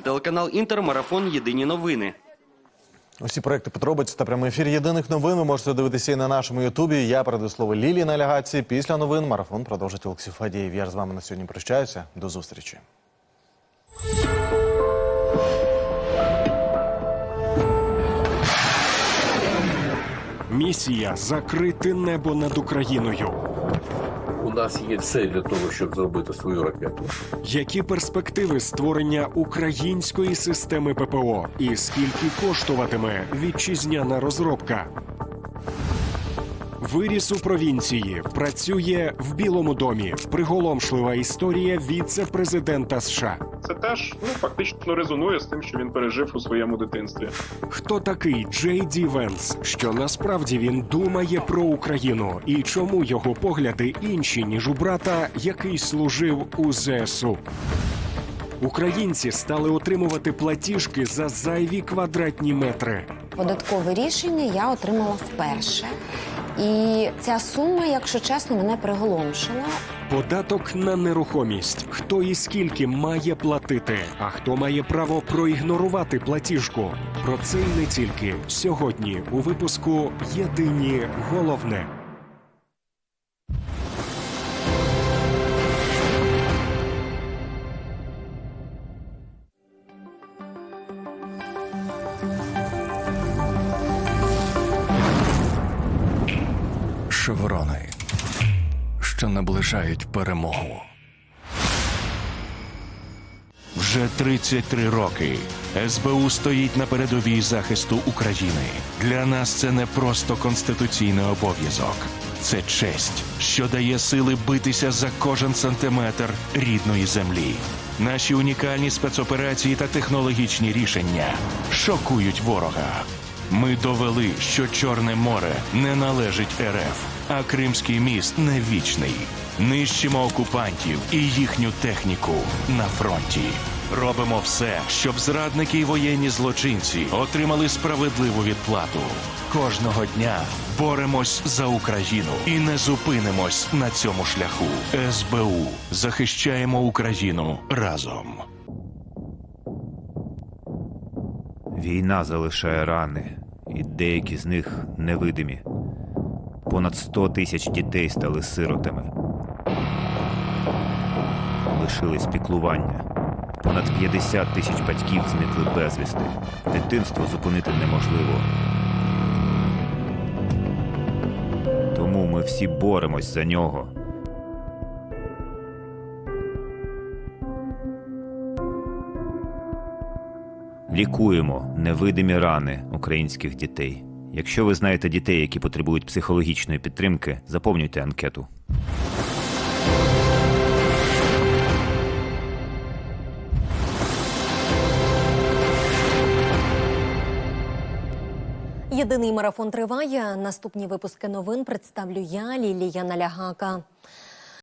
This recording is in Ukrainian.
Телеканал Інтер, марафон Єдині новини. Усі проекти подробиць та прямий ефір єдиних новин ви можете дивитися і на нашому Ютубі. Я передаю слово Лілії Налягації. Після новин марафон продовжить Олексій Фадієв. Я ж з вами на сьогодні прощаюся. До зустрічі. Місія закрити небо над Україною. Нас є все для того, щоб зробити свою ракету. Які перспективи створення української системи ППО? І скільки коштуватиме вітчизняна розробка? Виріс у провінції, працює в Білому домі. Приголомшлива історія віце-президента США. Це теж ну фактично резонує з тим, що він пережив у своєму дитинстві. Хто такий Джей Ді Венс? Що насправді він думає про Україну, і чому його погляди інші ніж у брата, який служив у ЗСУ? Українці стали отримувати платіжки за зайві квадратні метри. Податкове рішення я отримала вперше. І ця сума, якщо чесно, мене приголомшила. Податок на нерухомість. Хто і скільки має платити, а хто має право проігнорувати платіжку? Про це й не тільки сьогодні у випуску Єдині головне. Шеврони, що наближають перемогу. Вже 33 роки СБУ стоїть на передовій захисту України. Для нас це не просто конституційний обов'язок, це честь, що дає сили битися за кожен сантиметр рідної землі. Наші унікальні спецоперації та технологічні рішення шокують ворога. Ми довели, що Чорне море не належить РФ, а Кримський міст не вічний. Нищимо окупантів і їхню техніку на фронті. Робимо все, щоб зрадники й воєнні злочинці отримали справедливу відплату. Кожного дня боремось за Україну і не зупинимось на цьому шляху. СБУ захищаємо Україну разом. Війна залишає рани, і деякі з них невидимі. Понад 100 тисяч дітей стали сиротами. Лишились піклування. Понад 50 тисяч батьків зникли безвісти. Дитинство зупинити неможливо. Тому ми всі боремось за нього. Лікуємо невидимі рани українських дітей. Якщо ви знаєте дітей, які потребують психологічної підтримки, заповнюйте анкету. Єдиний марафон триває. Наступні випуски новин представлю я, Лілія Налягака.